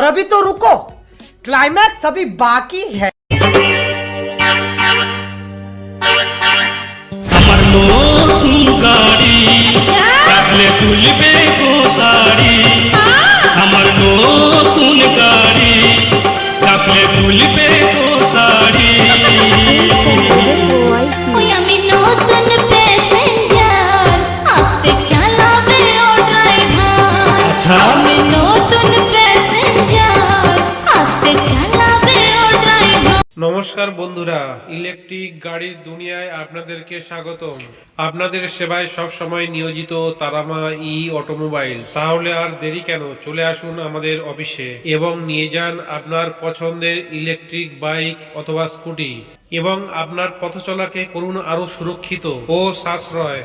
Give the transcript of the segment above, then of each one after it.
और अभी तो रुको। क्लाइमैक्स अभी बाकी है। गाड़ी, पहले तुम गाड़ी নমস্কার বন্ধুরা, ইলেকট্রিক গাড়ির দুনিয়ায় আপনাদেরকে স্বাগতম। আপনাদের সেবায় সব সময় নিয়োজিত তারামা ই অটোমোবাইল তাহলে আর দেরি কেন? চলে আসুন আমাদের অফিসে এবং নিয়ে যান আপনার পছন্দের ইলেকট্রিক বাইক অথবা স্কুটি এবং আপনার পথ চলাকে করুন আরও সুরক্ষিত ও সাশ্রয়।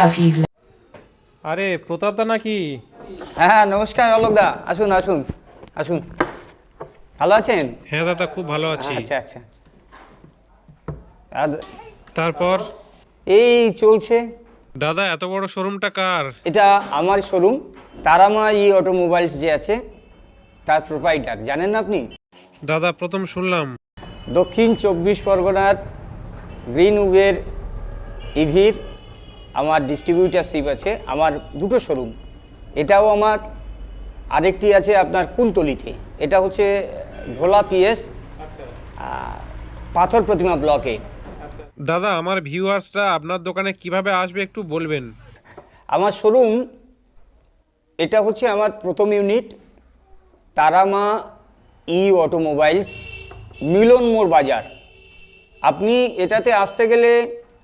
Have you? আরে প্রতাপ দা নাকি? হ্যাঁ হ্যাঁ নমস্কার অলোকদা আসুন আসুন আসুন। ভালো আছেন? হ্যাঁ দাদা খুব ভালো আছি। আচ্ছা আচ্ছা। আর তারপর? এই চলছে। দাদা এত বড় শোরুমটা কার? এটা আমার শোরুম তারামা ই অটোমোবাইলস যে আছে তার প্রোপাইটার জানেন না আপনি? দাদা প্রথম শুনলাম। দক্ষিণ চব্বিশ পরগনার গ্রিন উবের ইভির আমার ডিস্ট্রিবিউটারশিপ আছে আমার দুটো শোরুম এটাও আমার আরেকটি আছে আপনার কুলতলিতে এটা হচ্ছে ভোলা পিএস পাথর প্রতিমা ব্লকে দাদা আমার ভিউয়ার্সরা আপনার দোকানে কীভাবে আসবে একটু বলবেন? আমার শোরুম এটা হচ্ছে আমার প্রথম unit Tarama E automobiles Milan মোড় বাজার। আপনি এটাতে আসতে গেলে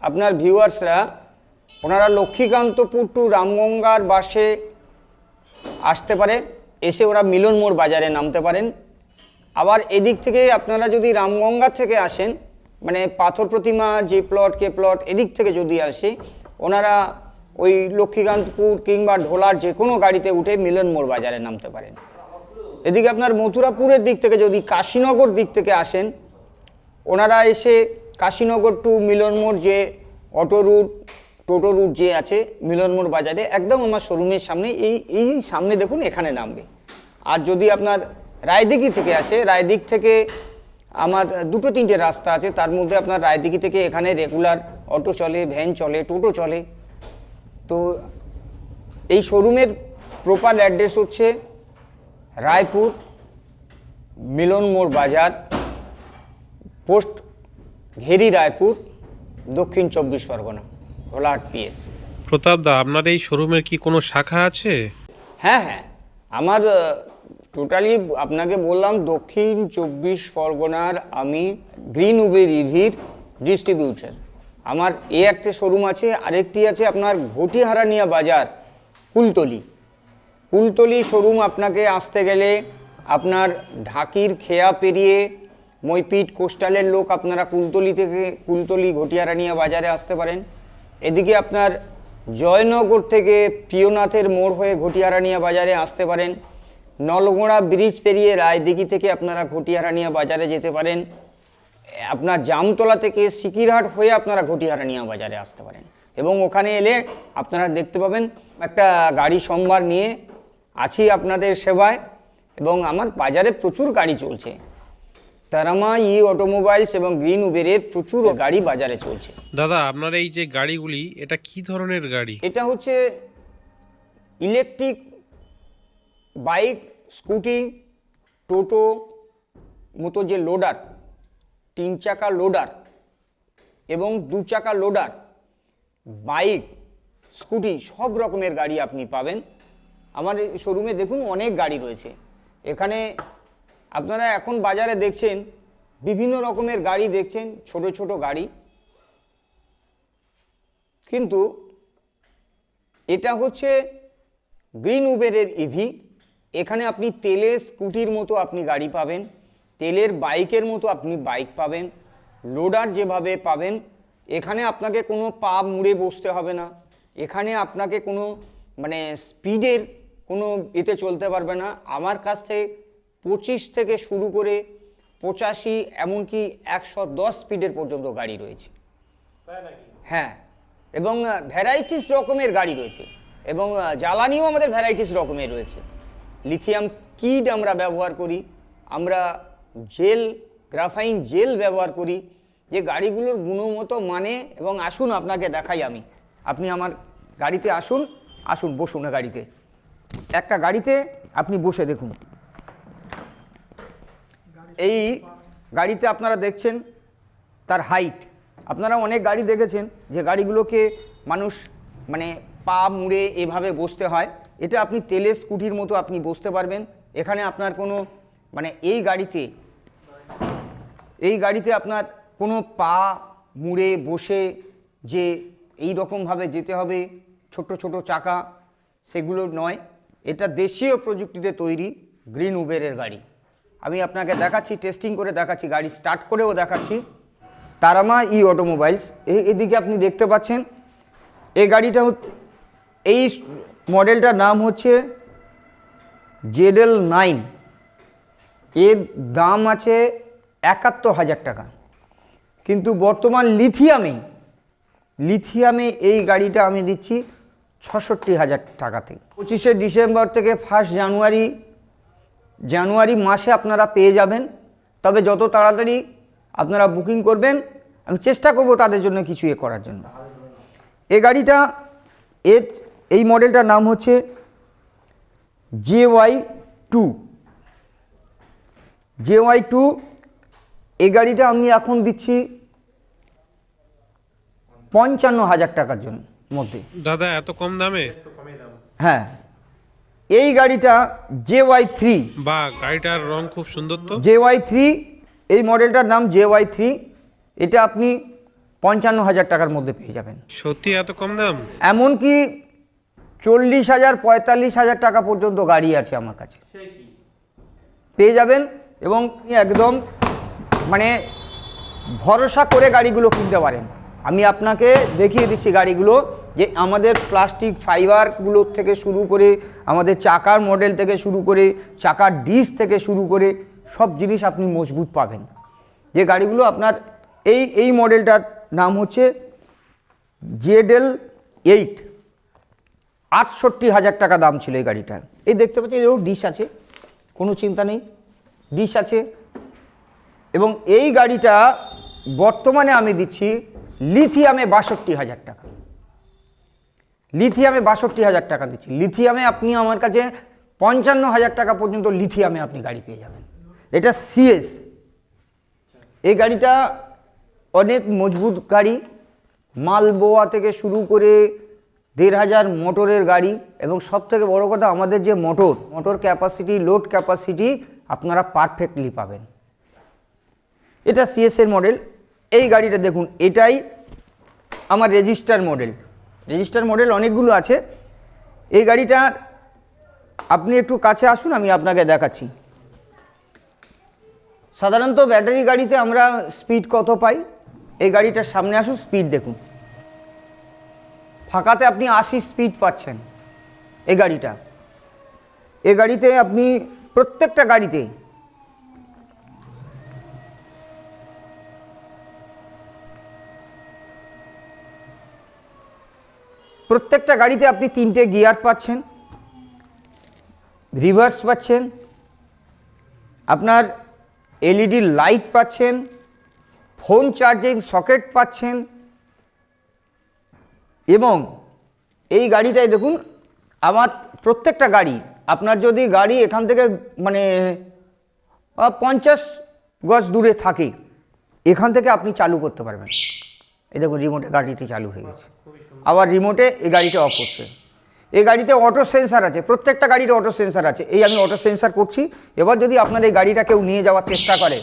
আপনার ভিউয়ার্সরা ওনারা লক্ষ্মীকান্তপুর টু রামগঙ্গার বাসে আসতে পারে, এসে ওরা মিলন মোড় বাজারে নামতে পারেন। আবার এদিক থেকে আপনারা যদি রামগঙ্গার থেকে আসেন মানে পাথর প্রতিমা যে প্লট, কে প্লট, এদিক থেকে যদি আসে, ওনারা ওই লক্ষ্মীকান্তপুর কিংবা ঢোলার যে কোনো গাড়িতে উঠে মিলন মোড় বাজারে নামতে পারেন। এদিকে আপনার মথুরাপুরের দিক থেকে যদি কাশীনগর দিক থেকে আসেন, ওনারা এসে কাশীনগর টু মিলনমোড় যে অটো রুট টোটো রুট যে আছে মিলনমোড় বাজারে, একদম আমার শোরুমের সামনে, এই এই সামনে দেখুন এখানে নামবে। আর যদি আপনার রায়দিঘি থেকে আসে রায়দিক থেকে আমার দুটো তিনটে রাস্তা আছে, তার মধ্যে আপনার রায়দিঘি থেকে এখানে রেগুলার অটো চলে ভ্যান চলে, টোটো চলে। তো এই শোরুমের প্রপার অ্যাড্রেস হচ্ছে রায়পুর মিলন মোড় বাজার পোস্ট ঘেরি রায়পুর, দক্ষিণ চব্বিশ পরগনা। ভোলাহাট পিএস। প্রতাপ দা আপনার এই শোরুমের কি কোনো শাখা আছে? হ্যাঁ হ্যাঁ। আমার টোটালি আপনাকে বললাম দক্ষিণ চব্বিশ পরগনার আমি গ্রিন উবের ইভির ডিস্ট্রিবিউটার আমার এ একটা শোরুম আছে আরেকটি আছে আপনার ঘটিহারানিয়া বাজার কুলতলি। কুলতলি শোরুম আপনাকে আসতে গেলে আপনার ঢাকির খেয়া পেরিয়ে মইপিট কোস্টালের লোক আপনারা কুলতলি থেকে কুলতলি ঘটিয়ারানিয়া বাজারে আসতে পারেন। এদিকে আপনার জয়নগর থেকে প্রিয়নাথের মোড় হয়ে ঘটিয়ারানিয়া বাজারে আসতে পারেন। নলগোড়া ব্রিজ পেরিয়ে রায়দিঘি থেকে আপনারা ঘটিয়ারানিয়া বাজারে যেতে পারেন। আপনার জামতলা থেকে সিকিরহাট হয়ে আপনারা ঘটিহারানিয়া বাজারে আসতে পারেন। এবং ওখানে এলে আপনারা দেখতে পাবেন একটা গাড়ি সম্ভার নিয়ে আছি আপনাদের সেবায়। এবং আমার বাজারে প্রচুর গাড়ি চলছে। তারামা ই অটোমোবাইলস এবং গ্রিন উবেরের প্রচুর গাড়ি বাজারে চলছে। দাদা আপনার এই যে গাড়িগুলি এটা কি ধরনের গাড়ি? এটা হচ্ছে ইলেকট্রিক বাইক স্কুটি টোটো মতো যে লোডার তিন চাকা লোডার এবং দু চাকা লোডার বাইক স্কুটি সব রকমের গাড়ি আপনি পাবেন। আমার শোরুমে দেখুন অনেক গাড়ি রয়েছে। এখানে আপনারা এখন বাজারে দেখছেন, বিভিন্ন রকমের গাড়ি দেখছেন, ছোট ছোট গাড়ি। কিন্তু এটা হচ্ছে গ্রিন উবেরের ইভি এখানে আপনি তেলের স্কুটির মতো আপনি গাড়ি পাবেন, তেলের বাইকের মতো আপনি বাইক পাবেন, লোডার যেভাবে পাবেন, এখানে আপনাকে কোনো পা মুড়ে বসতে হবে না। এখানে আপনাকে কোনো মানে স্পিডের কোনো এতে চলতে পারবে না। আমার কাছ থেকে পঁচিশ থেকে শুরু করে পঁচাশি এমনকি একশো দশ স্পিডের পর্যন্ত গাড়ি রয়েছে। হ্যাঁ এবং ভ্যারাইটিস রকমের গাড়ি রয়েছে এবং জ্বালানিও আমাদের ভ্যারাইটিস রকমের রয়েছে। লিথিয়াম কিড আমরা ব্যবহার করি আমরা জেল গ্রাফাইন জেল ব্যবহার করি যে গাড়িগুলোর গুণমত মানে এবং আসুন আপনাকে দেখাই আমি। আপনি আমার গাড়িতে আসুন আসুন বসুন গাড়িতে। একটা গাড়িতে আপনি বসে দেখুন। এই গাড়িতে আপনারা দেখছেন তার হাইট আপনারা অনেক গাড়ি দেখেছেন যে গাড়িগুলোকে মানুষ মানে পা মুড়ে এভাবে বসতে হয়। এটা আপনি তেলের স্কুটির মতো আপনি বসতে পারবেন। এখানে আপনার কোনো মানে এই গাড়িতে এই গাড়িতে আপনার কোনো পা মুড়ে বসে যে এই রকমভাবে যেতে হবে, ছোট ছোট চাকা, সেগুলো নয়। এটা দেশীয় প্রযুক্তিতে তৈরি গ্রিন উবেরের গাড়ি। আমি আপনাকে দেখাচ্ছি টেস্টিং করে দেখাচ্ছি, গাড়ি স্টার্ট করেও দেখাচ্ছি। তারামা ই অটোমোবাইলস এই এদিকে আপনি দেখতে পাচ্ছেন এই গাড়িটা এই মডেলটার নাম হচ্ছে জেডেল নাইন। এর দাম আছে একাত্তর হাজার টাকা। কিন্তু বর্তমান লিথিয়ামে লিথিয়ামে এই গাড়িটা আমি দিচ্ছি ছষট্টি হাজার টাকা থেকে। পঁচিশে ডিসেম্বর থেকে ফার্স্ট জানুয়ারি জানুয়ারি মাসে আপনারা পেয়ে যাবেন। তবে যত তাড়াতাড়ি আপনারা বুকিং করবেন আমি চেষ্টা করব তাদের জন্য কিছু এ করার জন্য। এ গাড়িটা এর এই মডেলটার নাম হচ্ছে J Y two. J Y two এই গাড়িটা আমি এখন দিচ্ছি পঞ্চান্ন হাজার টাকার জন্য মধ্যে। দাদা এত কম দামে? হ্যাঁ। এই গাড়িটা জে ওয়াই থ্রি। বা গাড়িটার রং খুব সুন্দর তো। জে ওয়াই থ্রি এই মডেলটার নাম জে ওয়াই থ্রি। এটা আপনি পঞ্চান্ন হাজার টাকার মধ্যে পেয়ে যাবেন। সত্যি এত কম দাম? এমনকি চল্লিশ হাজার পঁয়তাল্লিশ হাজার টাকা পর্যন্ত গাড়ি আছে আমার কাছে। পেয়ে যাবেন এবং একদম মানে ভরসা করে গাড়িগুলো কিনতে পারেন। আমি আপনাকে দেখিয়ে দিচ্ছি গাড়িগুলো। যে আমাদের প্লাস্টিক ফাইবারগুলোর থেকে শুরু করে, আমাদের চাকার মডেল থেকে শুরু করে, চাকার ডিস থেকে শুরু করে, সব জিনিস আপনি মজবুত পাবেন। যে গাড়িগুলো আপনার এই এই মডেলটার নাম হচ্ছে জেডেল এইট। আটষট্টি হাজার টাকা দাম ছিল এই গাড়িটার এই দেখতে পাচ্ছেন, এরও ডিশ আছে, কোনো চিন্তা নেই। ডিশ আছে। এবং এই গাড়িটা বর্তমানে আমি দিচ্ছি লিথিয়ামে বাষট্টি হাজার টাকা। লিথিয়ামে বাষট্টি হাজার টাকা দিচ্ছি। লিথিয়ামে আপনি আমার কাছে পঞ্চান্ন হাজার টাকা পর্যন্ত লিথিয়ামে আপনি গাড়ি পেয়ে যাবেন। এটা সিএস এই গাড়িটা অনেক মজবুত গাড়ি, মালবোয়া থেকে শুরু করে দেড় হাজার মোটরের গাড়ি এবং সব থেকে বড় কথা আমাদের যে motor motor capacity load capacity আপনারা পারফেক্টলি পাবেন। এটা সিএসের মডেল এই গাড়িটা দেখুন, এটাই আমার রেজিস্টার মডেল রেজিস্টার মডেল অনেকগুলো আছে। এই গাড়িটা আপনি একটু কাছে আসুন, আমি আপনাকে দেখাচ্ছি। সাধারণত ব্যাটারি গাড়িতে আমরা স্পিড কত পাই? এই গাড়িটার সামনে আসুন, স্পিড দেখুন। ফাঁকাতে আপনি আশি স্পিড পাচ্ছেন এই গাড়িটা। এই গাড়িতে আপনি প্রত্যেকটা গাড়িতে প্রত্যেকটা গাড়িতে আপনি তিনটে গিয়ার পাচ্ছেন, রিভার্স পাচ্ছেন, আপনার এলইডি লাইট পাচ্ছেন, ফোন চার্জিং সকেট পাচ্ছেন এবং এই গাড়িটায় দেখুন, আমার প্রত্যেকটা গাড়ি, আপনার যদি গাড়ি এখান থেকে মানে পঞ্চাশ গজ দূরে থাকে, এখান থেকে আপনি চালু করতে পারবেন। এই দেখুন রিমোটে গাড়িটি চালু হয়ে গেছে। আবার রিমোটে এই গাড়িটা অফ করছে এই গাড়িতে অটো সেন্সার আছে, প্রত্যেকটা গাড়ির অটো সেন্সার আছে। এই আমি অটো সেন্সার করছি, এবার যদি আপনার এই গাড়িটা কেউ নিয়ে যাওয়ার চেষ্টা করে,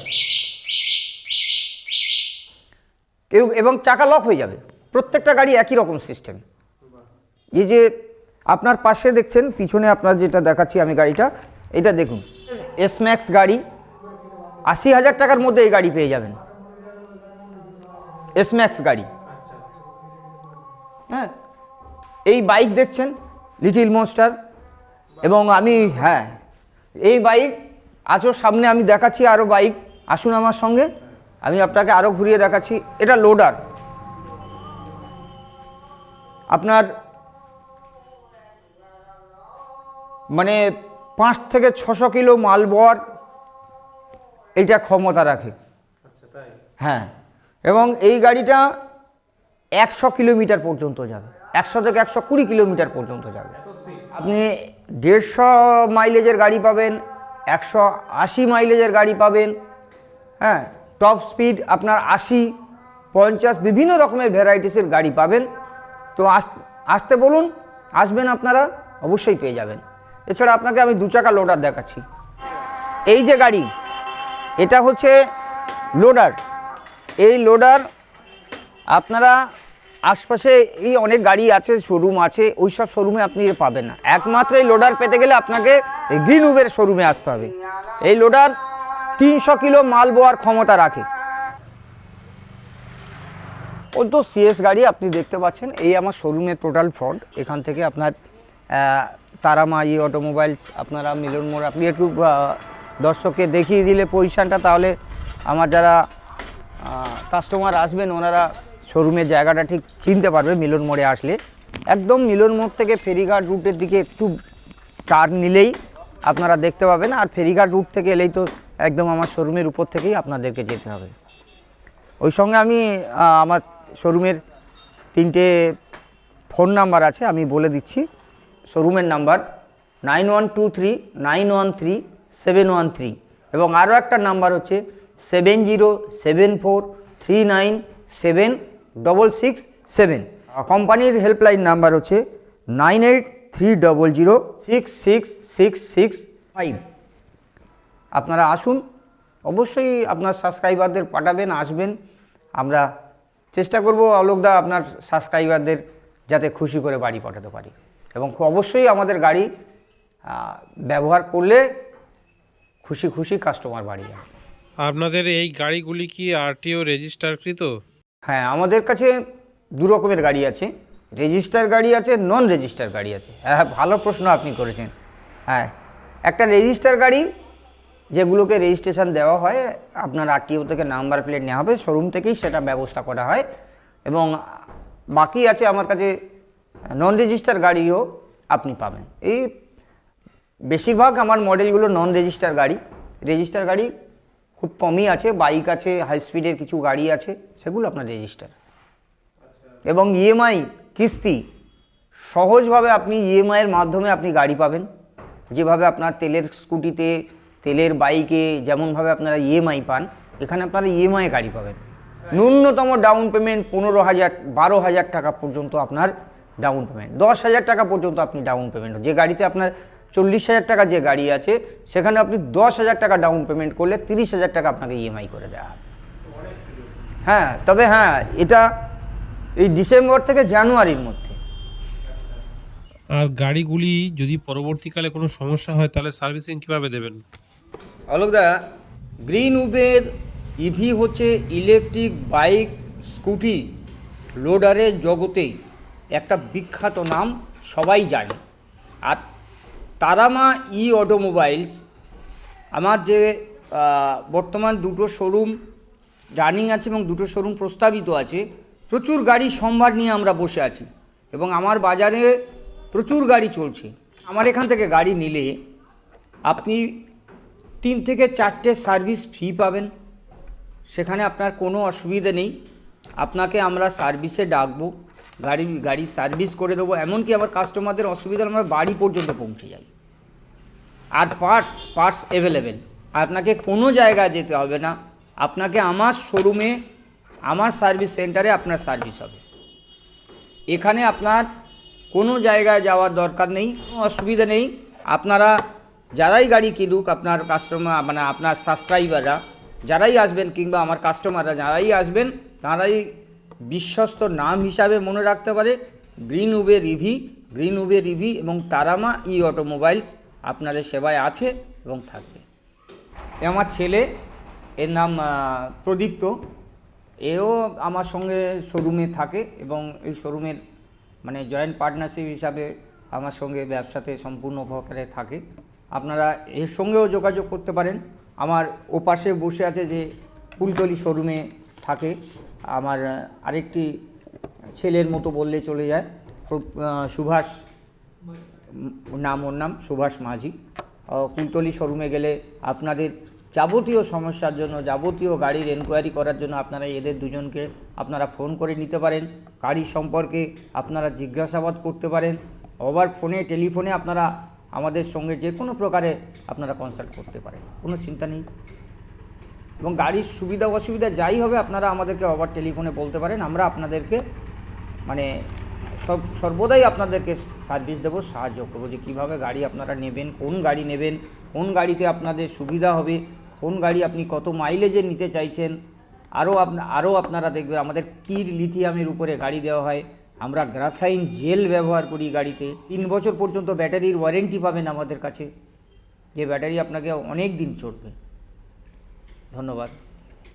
কেউ এবং চাকা লক হয়ে যাবে, প্রত্যেকটা গাড়ি একই রকম সিস্টেম এই যে আপনার পাশে দেখছেন, পিছনে আপনার যেটা দেখাচ্ছি আমি গাড়িটা, এটা দেখুন এস ম্যাক্স গাড়ি, আশি হাজার টাকার মধ্যে এই গাড়ি পেয়ে যাবেন। এস ম্যাক্স গাড়ি। হ্যাঁ এই বাইক দেখছেন লিটিল মনস্টার এবং আমি হ্যাঁ এই বাইক আজও সামনে আমি দেখাচ্ছি আরও বাইক আসুন আমার সঙ্গে আমি আপনাকে আরও ঘুরিয়ে দেখাচ্ছি এটা লোডার আপনার মানে পাঁচ থেকে ছশো কিলো মাল বর এইটা ক্ষমতা রাখে। হ্যাঁ এবং এই গাড়িটা একশো কিলোমিটার পর্যন্ত যাবে। একশো থেকে একশো কুড়ি কিলোমিটার পর্যন্ত যাবে। আপনি দেড়শো মাইলেজের গাড়ি পাবেন, একশো আশি মাইলেজের গাড়ি পাবেন হ্যাঁ টপ স্পিড আপনার আশি, পঞ্চাশ বিভিন্ন রকমের ভ্যারাইটিসের গাড়ি পাবেন। তো আস, আসতে বলুন, আসবেন আপনারা, অবশ্যই পেয়ে যাবেন। এছাড়া আপনাকে আমি দু চাকা লোডার দেখাচ্ছি। এই যে গাড়ি, এটা হচ্ছে লোডার এই লোডার আপনারা আশপাশে এই অনেক গাড়ি আছে শোরুম আছে ওই সব শোরুমে আপনি পাবেন না। একমাত্র এই লোডার পেতে গেলে আপনাকে গ্রিন উবের শোরুমে আসতে হবে। এই লোডার তিনশো কিলো মাল বোয়ার ক্ষমতা রাখে। ও তো সিএস গাড়ি আপনি দেখতে পাচ্ছেন, এই আমার শোরুমের টোটাল ফ্রন্ট এখান থেকে আপনার তারামা ই অটোমোবাইলস আপনারা মিলন মোড়, আপনি একটু দর্শককে দেখিয়ে দিলে পজিশানটা তাহলে আমার যারা কাস্টমার আসবেন, ওনারা শোরুমের জায়গাটা ঠিক চিনতে পারবে মিলন মোড়ে আসলে। একদম মিলন মোড় থেকে ফেরিঘাট রুটের দিকে একটু টার্ন নিলেই আপনারা দেখতে পাবেন, আর ফেরিঘাট রুট থেকে এলেই তো একদম আমার শোরুমের উপর থেকেই আপনাদেরকে যেতে হবে। ওই সঙ্গে আমি আমার শোরুমের তিনটে ফোন নাম্বার আছে, আমি বলে দিচ্ছি। শোরুমের number nine one two three nine one three seven one three এবং আরও একটা নাম্বার হচ্ছে seven zero seven four three nine seven double six seven কোম্পানির হেল্পলাইন নাম্বার হচ্ছে nine eight three double zero six six six six five আপনারা আসুন, অবশ্যই আপনার সাবস্ক্রাইবারদের পাঠাবেন, আসবেন। আমরা চেষ্টা করব অলোকদা আপনার সাবস্ক্রাইবারদের যাতে খুশি করে বাড়ি পাঠাতে পারি। এবং অবশ্যই আমাদের গাড়ি ব্যবহার করলে খুশি খুশি কাস্টমার বাড়ি যাবে। আপনাদের এই গাড়িগুলি কি আরটিও রেজিস্টারকৃত হ্যাঁ আমাদের কাছে দু রকমের গাড়ি আছে। রেজিস্টার গাড়ি আছে নন রেজিস্টার গাড়ি আছে। হ্যাঁ ভালো প্রশ্ন আপনি করেছেন। হ্যাঁ একটা রেজিস্টার গাড়ি যেগুলোকে রেজিস্ট্রেশন দেওয়া হয়, আপনার আরটিও থেকে নাম্বার প্লেট নেওয়া হবে শোরুম থেকেই সেটা ব্যবস্থা করা হয়। এবং বাকি আছে আমার কাছে নন রেজিস্টার গাড়িও আপনি পাবেন। এই বেশিরভাগ আমার মডেলগুলো নন রেজিস্টার গাড়ি। রেজিস্টার গাড়ি খুব কমই আছে, বাইক আছে হাই স্পিডের কিছু গাড়ি আছে, সেগুলো আপনার রেজিস্টার এবং ইএমআই কিস্তি, সহজভাবে আপনি ইএমআইয়ের মাধ্যমে আপনি গাড়ি পাবেন। যেভাবে আপনার তেলের স্কুটিতে, তেলের বাইকে, যেমনভাবে আপনারা ইএমআই পান, এখানে আপনারা ইএমআই গাড়ি পাবেন। ন্যূনতম ডাউন পেমেন্ট পনেরো হাজার, বারো হাজার টাকা পর্যন্ত আপনার ডাউন পেমেন্ট দশ হাজার টাকা পর্যন্ত আপনি ডাউন পেমেন্ট যে গাড়িতে আপনার চল্লিশ হাজার টাকা যে গাড়ি আছে সেখানে আপনি দশ হাজার টাকা ডাউন পেমেন্ট করলে তিরিশ হাজার টাকা আপনাকে ইএমআই করে দেওয়া হবে। হ্যাঁ তবে হ্যাঁ এটা এই ডিসেম্বর থেকে জানুয়ারির মধ্যে। আর গাড়িগুলি যদি পরবর্তীকালে কোনো সমস্যা হয় তাহলে সার্ভিসিং কীভাবে দেবেন? অলোকদা গ্রিন উবের ইভি হচ্ছে ইলেকট্রিক বাইক স্কুটি লোডারের জগতেই একটা বিখ্যাত নাম সবাই জানে। আর তারামা ই অটোমোবাইলস আমার যে বর্তমান দুটো শোরুম রানিং আছে এবং দুটো শোরুম প্রস্তাবিত আছে, প্রচুর গাড়ি সম্ভার নিয়ে আমরা বসে আছি এবং আমার বাজারে প্রচুর গাড়ি চলছে। আমার এখান থেকে গাড়ি নিলে আপনি তিন থেকে চারটে সার্ভিস ফি পাবেন। সেখানে আপনার কোনো অসুবিধে নেই। আপনাকে আমরা সার্ভিসে ডাকবো। গাড়ি গাড়ি সার্ভিস করে দেবো, এমনকি আমার কাস্টমারদের অসুবিধা আমরা বাড়ি পর্যন্ত পৌঁছে যাই। আর পার্টস পার্টস অ্যাভেলেবেল আপনাকে কোনো জায়গায় যেতে হবে না। আপনাকে আমার শোরুমে আমার সার্ভিস সেন্টারে আপনার সার্ভিস হবে। এখানে আপনার কোনো জায়গায় যাওয়ার দরকার নেই, কোনো অসুবিধা নেই। আপনারা যারাই গাড়ি কিনুক, আপনার কাস্টমার মানে আপনার সাবস্ক্রাইবাররা যারাই আসবেন কিংবা আমার কাস্টমাররা যারাই আসবেন, তারাই বিশ্বস্ত নাম হিসাবে মনে রাখতে পারে গ্রিন উবে রিভি, গ্রিন উবে রিভি এবং তারামা ই অটোমোবাইলস। আপনাদের সেবায় আছে এবং থাকবে। আমার ছেলে, এর নাম প্রদীপ্ত। এও আমার সঙ্গে শোরুমে থাকে এবং এই শোরুমের মানে জয়েন্ট পার্টনারশিপ হিসাবে আমার সঙ্গে ব্যবসাতে সম্পূর্ণ প্রকারে থাকে। আপনারা এর সঙ্গেও যোগাযোগ করতে পারেন। আমার ওপাশে বসে আছে যে কুলতলি শোরুমে থাকে। আমার আরেকটি ছেলের মতো বললে চলে যায়। সুভাষ নাম ওর নাম, সুভাষ মাঝি। কুলতলি শোরুমে গেলে আপনাদের যাবতীয় সমস্যার জন্য, যাবতীয় গাড়ির এনকোয়ারি করার জন্য আপনারা এদের দুজনকে আপনারা ফোন করে নিতে পারেন। গাড়ি সম্পর্কে আপনারা জিজ্ঞাসাবাদ করতে পারেন। আবার ফোনে টেলিফোনে আপনারা আমাদের সঙ্গে যে কোনো প্রকারে আপনারা কনসাল্ট করতে পারেন। কোনো চিন্তা নেই। এবং গাড়ির সুবিধা অসুবিধা যাই হবে, আপনারা আমাদেরকে আবার টেলিফোনে বলতে পারেন। আমরা আপনাদেরকে মানে সব, সর্বদাই আপনাদেরকে সার্ভিস দেবো, সাহায্য করব যে কীভাবে গাড়ি আপনারা নেবেন, কোন গাড়ি নেবেন, কোন গাড়িতে আপনাদের সুবিধা হবে, কোন গাড়ি আপনি কত মাইলেজে নিতে চাইছেন, আরও আরও আপনারা দেখবেন, আমাদের কির লিথিয়ামের উপরে গাড়ি দেওয়া হয়। আমরা গ্রাফাইন জেল ব্যবহার করি গাড়িতে। তিন বছর পর্যন্ত ব্যাটারির ওয়ারেন্টি পাবেন আমাদের কাছে। যে ব্যাটারি আপনাকে অনেক দিন চলবে। ধন্যবাদ।